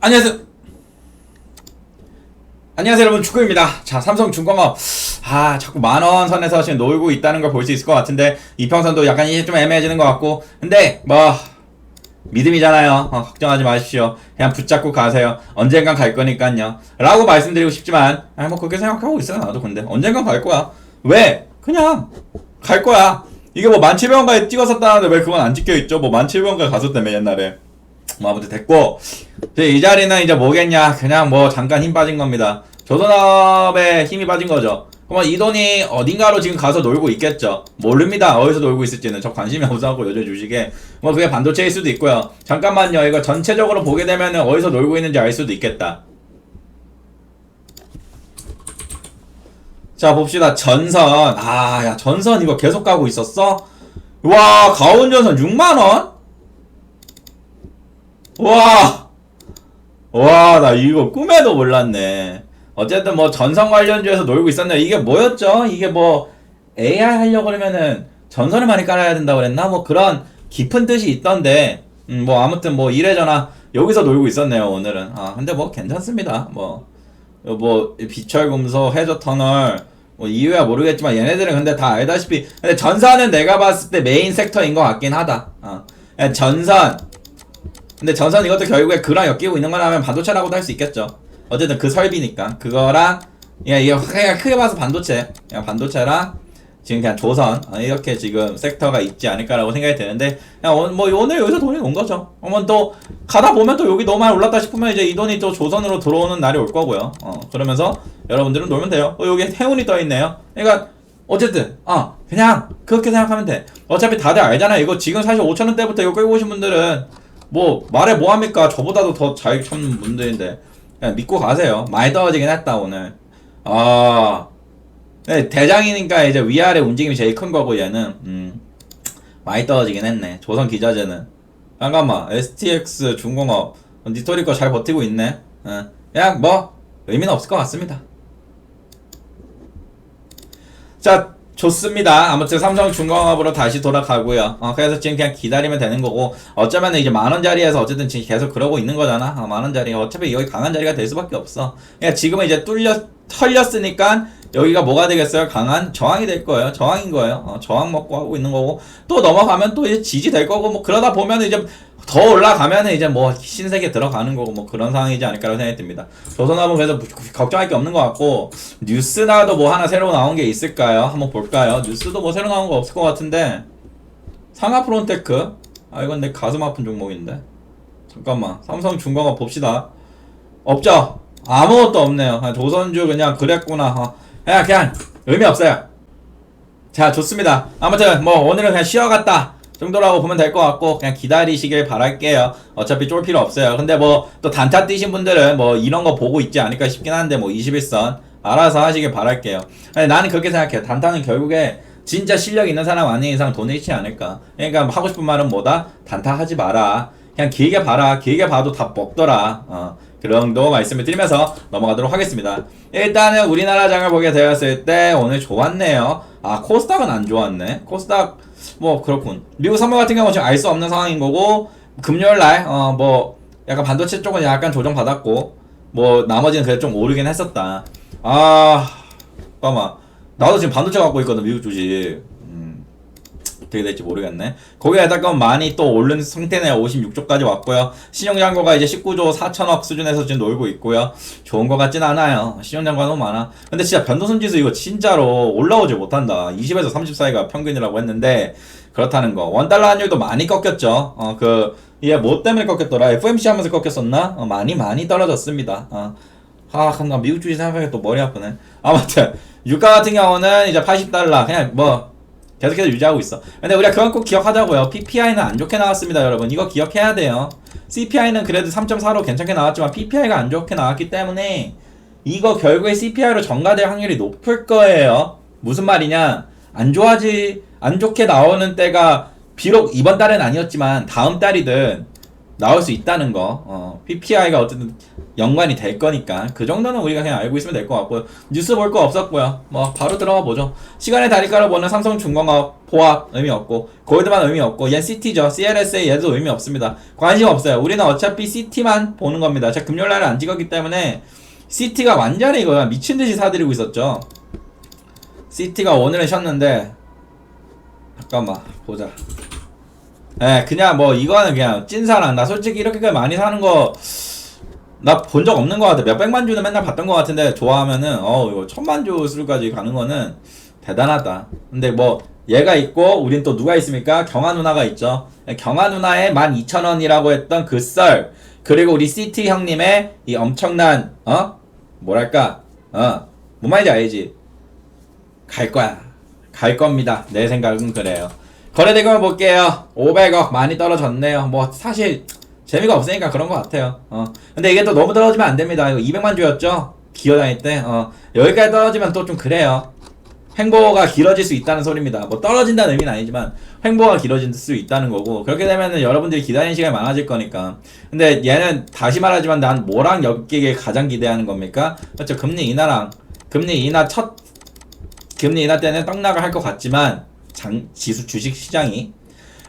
안녕하세요. 안녕하세요 여러분 축구입니다. 자 삼성 중공업 아 자꾸 만원 선에서 지금 놀고 있다는 걸 볼 수 있을 것 같은데 이평선도 약간 이제 좀 애매해지는 것 같고 근데 뭐 믿음이잖아요. 어, 걱정하지 마십시오. 그냥 붙잡고 가세요. 언젠간 갈 거니까요. 라고 말씀드리고 싶지만 아 뭐 그렇게 생각하고 있어요 나도 근데 언젠간 갈 거야. 왜? 그냥 갈 거야. 이게 뭐 만칠병가에 찍었었다는데 왜 그건 안 찍혀 있죠? 뭐 만칠병가 갔었다며 옛날에. 뭐 아무튼 됐고 이제 이 자리는 이제 뭐겠냐? 그냥 뭐 잠깐 힘 빠진 겁니다. 조선업에 힘이 빠진 거죠. 그러면 이 돈이 어딘가로 지금 가서 놀고 있겠죠. 모릅니다. 어디서 놀고 있을지는 저 관심이 없어갖고 주식에 뭐 그게 반도체일 수도 있고요. 잠깐만요. 이거 전체적으로 보게 되면은 어디서 놀고 있는지 알 수도 있겠다. 자 봅시다. 전선. 아 야 전선 이거 계속 가고 있었어? 와 가온전선 6만원? 와, 와, 나 이거 꿈에도 몰랐네. 어쨌든 뭐 전선 관련주에서 놀고 있었네요. 이게 뭐였죠? 이게 뭐 AI 하려고 그러면은 전선을 많이 깔아야 된다고 그랬나? 뭐 그런 깊은 뜻이 있던데, 음, 뭐 아무튼 뭐 이래저나 여기서 놀고 있었네요, 오늘은. 아, 근데 뭐 괜찮습니다. 뭐, 뭐 비철금속, 해저터널, 뭐 이유야 모르겠지만 얘네들은 근데 다 알다시피 근데 전선은 내가 봤을 때 메인 섹터인 것 같긴 하다. 어. 전선 근데 전선 이것도 결국에 그랑 엮이고 있는 거라면 반도체라고도 할 수 있겠죠. 어쨌든 그 설비니까 그거랑 야 이거 그냥 크게 봐서 반도체, 그냥 반도체랑 지금 그냥 조선 어, 이렇게 지금 섹터가 있지 않을까라고 생각이 드는데 그냥 오- 뭐 오늘 여기서 돈이 온 거죠. 어머 또 가다 보면 또 여기 너무 많이 올랐다 싶으면 이제 이 돈이 또 조선으로 들어오는 날이 올 거고요. 어 그러면서 여러분들은 놀면 돼요. 어 여기 해운이 떠 있네요. 그러니까 어쨌든 아 그냥 그렇게 생각하면 돼. 어차피 다들 알잖아. 이거 지금 사실 5천 원대부터 이거 끌고 오신 분들은 뭐 말해 뭐합니까? 저보다도 더잘 찾는 분들인데 그냥 믿고 가세요. 많이 떨어지긴 했다 오늘. 아 네, 대장이니까 이제 위아래 움직임이 제일 큰 거고 얘는 음, 많이 떨어지긴 했네. 조선 기자재는 잠깐만 STX 중공업 니토리 거 잘 버티고 있네. 어, 그냥 뭐 의미는 없을 것 같습니다. 자 좋습니다. 아무튼 삼성 중공업으로 다시 돌아가고요. 어, 그래서 지금 그냥 기다리면 되는 거고 어쩌면 이제 만 원짜리에서 어쨌든 지금 계속 그러고 있는 거잖아. 어, 만 원짜리 어차피 여기 강한 자리가 될 수밖에 없어. 그냥 지금은 이제 뚫려 털렸으니까 여기가 뭐가 되겠어요? 강한 저항이 될 거예요. 저항인 거예요. 어, 저항 먹고 하고 있는 거고 또 넘어가면 또 이제 지지 될 거고 뭐 그러다 보면 이제 더 올라가면 이제 뭐 신세계 들어가는 거고 뭐 그런 상황이지 않을까라고 생각이 듭니다. 조선업은 그래서 걱정할 게 없는 것 같고 뉴스나도 뭐 하나 새로 나온 게 있을까요? 한번 볼까요? 뉴스도 뭐 새로 나온 거 없을 것 같은데 상하 프론테크 아 이건 내 가슴 아픈 종목인데 잠깐만 삼성 중공업 봅시다 없죠? 아무것도 없네요. 아, 조선주 그냥 그랬구나. 어. 그냥 그냥 의미 없어요. 자 좋습니다. 아무튼 뭐 오늘은 그냥 쉬어갔다 정도라고 보면 될 것 같고 그냥 기다리시길 바랄게요. 어차피 쫄 필요 없어요. 근데 뭐 또 단타 뛰신 분들은 뭐 이런 거 보고 있지 않을까 싶긴 한데 뭐 21선 알아서 하시길 바랄게요. 아니, 나는 그렇게 생각해요. 단타는 결국에 진짜 실력 있는 사람 아닌 이상 돈을 잃지 않을까. 그러니까 하고 싶은 말은 뭐다? 단타 하지 마라. 그냥 길게 봐라. 길게 봐도 다 먹더라. 어. 그런 정도 말씀을 드리면서 넘어가도록 하겠습니다. 일단은 우리나라 장을 보게 되었을 때 오늘 좋았네요. 아 코스닥은 안 좋았네. 코스닥 뭐 그렇군. 미국 선물 같은 경우는 지금 알 수 없는 상황인 거고 금요일 날 어 뭐 약간 반도체 쪽은 약간 조정 받았고 뭐 나머지는 그래도 좀 오르긴 했었다. 아 잠깐만 나도 지금 반도체 갖고 있거든 미국 주식. 음, 어떻게 될지 모르겠네. 거기에다가 많이 또 오른 상태네요. 56조까지 왔고요. 신용잔고가 이제 19조 4천억 수준에서 지금 놀고 있고요. 좋은 것 같진 않아요. 신용잔고가 너무 많아. 근데 진짜 변동성 지수 이거 진짜로 올라오지 못한다. 20에서 30 사이가 평균이라고 했는데 그렇다는 거. 원달러 환율도 많이 꺾였죠. 어, 그, 얘 뭐 때문에 꺾였더라? FMC 하면서 꺾였었나? 어, 많이 많이 떨어졌습니다. 어. 아, 나 미국 주식 생각하니까 또 머리 아프네. 아무튼, 유가 같은 경우는 이제 80달러. 그냥 뭐, 계속해서 유지하고 있어. 근데 우리가 그건 꼭 기억하자고요. PPI는 안 좋게 나왔습니다, 여러분. 이거 기억해야 돼요. CPI는 그래도 3.4로 괜찮게 나왔지만 PPI가 안 좋게 나왔기 때문에 이거 결국에 CPI로 전가될 확률이 높을 거예요. 무슨 말이냐? 안 좋아지, 안 좋게 나오는 때가 비록 이번 달은 아니었지만 다음 달이든 나올 수 있다는 거. 어, PPI가 어쨌든 연관이 될 거니까 그 정도는 우리가 그냥 알고 있으면 될 것 같고요. 뉴스 볼 거 없었고요. 뭐 바로 들어가 보죠. 시간의 다리가를 보는 삼성 중공업 포합 의미 없고 골드만 의미 없고 얘 CT죠. CLSA 얘도 의미 없습니다. 관심 없어요. 우리는 어차피 CT만 보는 겁니다. 제가 금요일날을 안 찍었기 때문에 CT가 완전히 이거 미친 듯이 사들이고 있었죠. CT가 오늘은 쉬었는데 잠깐만 보자. 예, 그냥 뭐 이거는 그냥 찐사랑. 나 솔직히 이렇게까지 많이 사는 거 나 본 적 없는 것 같아. 몇 백만 주는 맨날 봤던 것 같은데 좋아하면은 어 이거 천만 주 수까지 가는 거는 대단하다. 근데 뭐 얘가 있고 우린 또 누가 있습니까? 경아 누나가 있죠. 경아 누나의 12,000원이라고 했던 그 썰. 그리고 우리 CT 형님의 이 엄청난 어 뭐랄까 어 뭔 말인지 알지? 갈 거야. 갈 겁니다. 내 생각은 그래요. 거래대금을 볼게요. 500억 많이 떨어졌네요. 뭐 사실 재미가 없으니까 그런 것 같아요. 어. 근데 이게 또 너무 떨어지면 안 됩니다. 이거 200만 주였죠? 기어 다닐 때. 어. 여기까지 떨어지면 또 좀 그래요. 횡보가 길어질 수 있다는 소리입니다. 뭐 떨어진다는 의미는 아니지만 횡보가 길어질 수 있다는 거고 그렇게 되면은 여러분들이 기다리는 시간이 많아질 거니까. 근데 얘는 다시 말하지만 난 뭐랑 엮이게 가장 기대하는 겁니까? 그렇죠. 금리 인하랑 금리 인하 첫 금리 인하 때는 떡락을 할 것 같지만 장, 지수 주식 시장이.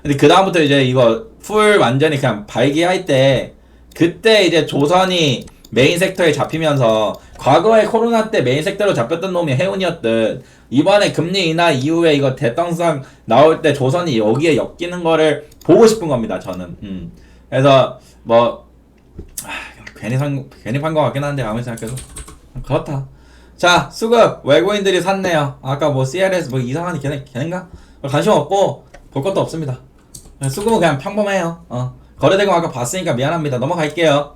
근데 그 다음부터 이제 이거 풀 완전히 그냥 발기할 때 그때 이제 조선이 메인 섹터에 잡히면서 과거에 코로나 때 메인 섹터로 잡혔던 놈이 해운이었듯 이번에 금리 인하 이후에 이거 대떡상 나올 때 조선이 여기에 엮이는 거를 보고 싶은 겁니다 저는. 음. 그래서 뭐 아, 괜히 산 괜히 판 것 같긴 한데 아무리 생각해도. 그렇다 자 수급. 외국인들이 샀네요. 아까 뭐 CRS 뭐 이상한 걔네 걔네인가? 관심 없고 볼 것도 없습니다. 수급은 그냥 평범해요. 어. 거래대금 아까 봤으니까 미안합니다. 넘어갈게요.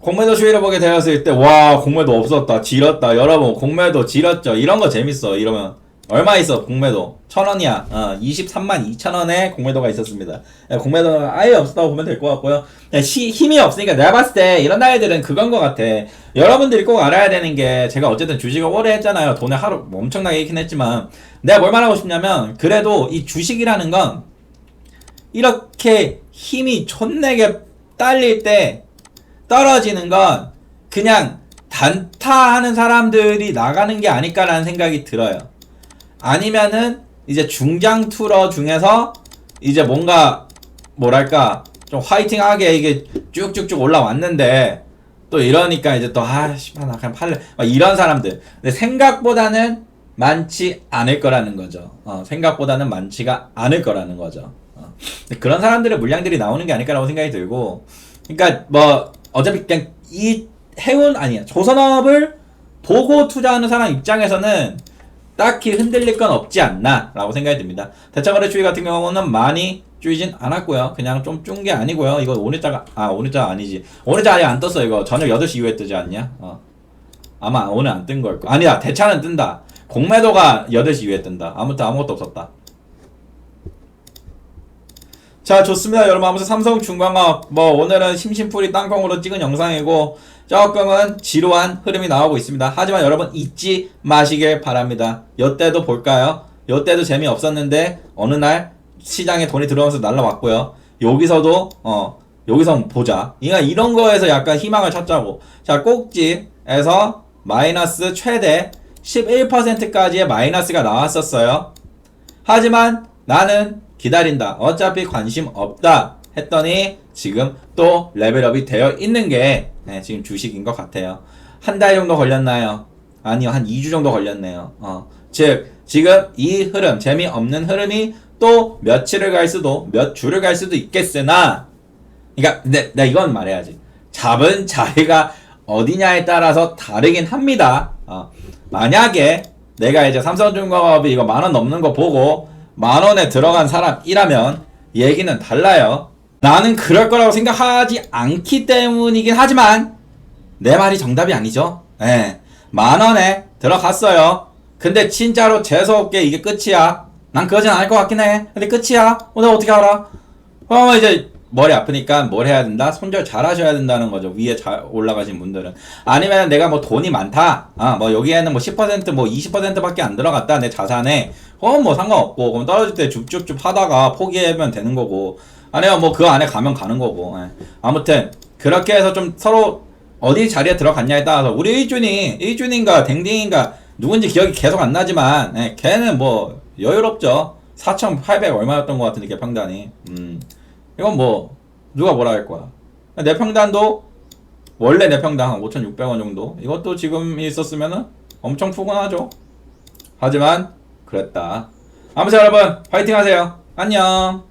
공매도 추이를 보게 되었을 때 와 공매도 없었다 지렸다. 여러분 공매도 지렸죠. 이런 거 재밌어 이러면 얼마 있어? 공매도. 천 원이야. 어 23만 2천 원에 공매도가 있었습니다. 예, 공매도는 아예 없었다고 보면 될 것 같고요. 그냥 시- 힘이 없으니까 내가 봤을 때 이런 날들은 그건 것 같아. 여러분들이 꼭 알아야 되는 게 제가 어쨌든 주식을 오래 했잖아요. 돈을 하루 뭐 엄청나게 잃긴 했지만 내가 뭘 말하고 싶냐면 그래도 이 주식이라는 건 이렇게 힘이 촌내게 딸릴 때 떨어지는 건 그냥 단타하는 사람들이 나가는 게 아닐까라는 생각이 들어요. 아니면은 이제 중장 투러 중에서 이제 뭔가 뭐랄까 좀 화이팅하게 이게 쭉쭉쭉 올라왔는데 또 이러니까 이제 또 아씨 나 그냥 팔래 막 이런 사람들 근데 생각보다는 많지 않을 거라는 거죠. 어, 생각보다는 많지가 않을 거라는 거죠. 어. 그런 사람들의 물량들이 나오는 게 아닐까라고 생각이 들고 그러니까 뭐 어차피 그냥 이 해운 아니야 조선업을 보고 투자하는 사람 입장에서는 딱히 흔들릴 건 없지 않나 라고 생각이 듭니다. 대차거래 추이 같은 경우는 많이 줄이진 않았고요. 그냥 좀준게 아니고요. 이거 오늘자가 아 오늘자 아니지. 오늘자 아예 안 떴어 이거 저녁 8시 이후에 뜨지 않냐? 어. 아마 오늘 안 뜬 걸 거. 아니다 대차는 뜬다. 공매도가 8시 이후에 뜬다. 아무튼 아무것도 없었다. 자 좋습니다. 여러분 아무튼 삼성 중광업 뭐 오늘은 심심풀이 땅콩으로 찍은 영상이고 조금은 지루한 흐름이 나오고 있습니다. 하지만 여러분 잊지 마시길 바랍니다. 요때도 볼까요? 요때도 재미없었는데 어느 날 시장에 돈이 들어오면서 날라왔고요. 여기서도 어 여기서 보자. 그러니까 이런 거에서 약간 희망을 찾자고. 자 꼭지에서 마이너스 최대 11%까지의 마이너스가 나왔었어요. 하지만 나는 기다린다. 어차피 관심 없다. 했더니 지금 또 레벨업이 되어 있는 게 네, 지금 주식인 것 같아요. 한 달 정도 걸렸나요? 아니요, 한 2주 정도 걸렸네요. 어, 즉, 지금 이 흐름, 재미없는 흐름이 또 며칠을 갈 수도, 몇 주를 갈 수도 있겠으나, 그러니까, 근데 나 이건 말해야지. 잡은 자리가 어디냐에 따라서 다르긴 합니다. 어, 만약에 내가 이제 삼성중공업이 이거 만 원 넘는 거 보고 만 원에 들어간 사람이라면 얘기는 달라요. 나는 그럴 거라고 생각하지 않기 때문이긴 하지만 내 말이 정답이 아니죠. 예. 만 원에 들어갔어요. 근데 진짜로 재수없게 이게 끝이야. 난 그러진 않을 것 같긴 해. 근데 끝이야. 오늘 어떻게 알아? 어 이제 머리 아프니까 뭘 해야 된다? 손절 잘 하셔야 된다는 거죠. 위에 잘 올라가신 분들은. 아니면 내가 뭐 돈이 많다. 아, 뭐 여기에는 뭐 10%, 뭐 20%밖에 안 들어갔다. 내 자산에. 그건 뭐 상관없고 그럼 떨어질 때 줍줍줍 하다가 포기하면 되는 거고. 아니면 뭐 그 안에 가면 가는 거고. 예. 아무튼 그렇게 해서 좀 서로 어디 자리에 들어갔냐에 따라서 우리 일준이 일준인가 댕댕인가 누군지 기억이 계속 안 나지만 예, 걔는 뭐 여유롭죠. 4,800 얼마였던 것 같은데 걔 평단이. 음. 이건 뭐 누가 뭐라 할 거야. 내 평단도 원래 내 평당 한 5,600원 정도. 이것도 지금 있었으면은 엄청 푸근하죠. 하지만 그랬다. 아무튼 여러분 파이팅 하세요. 안녕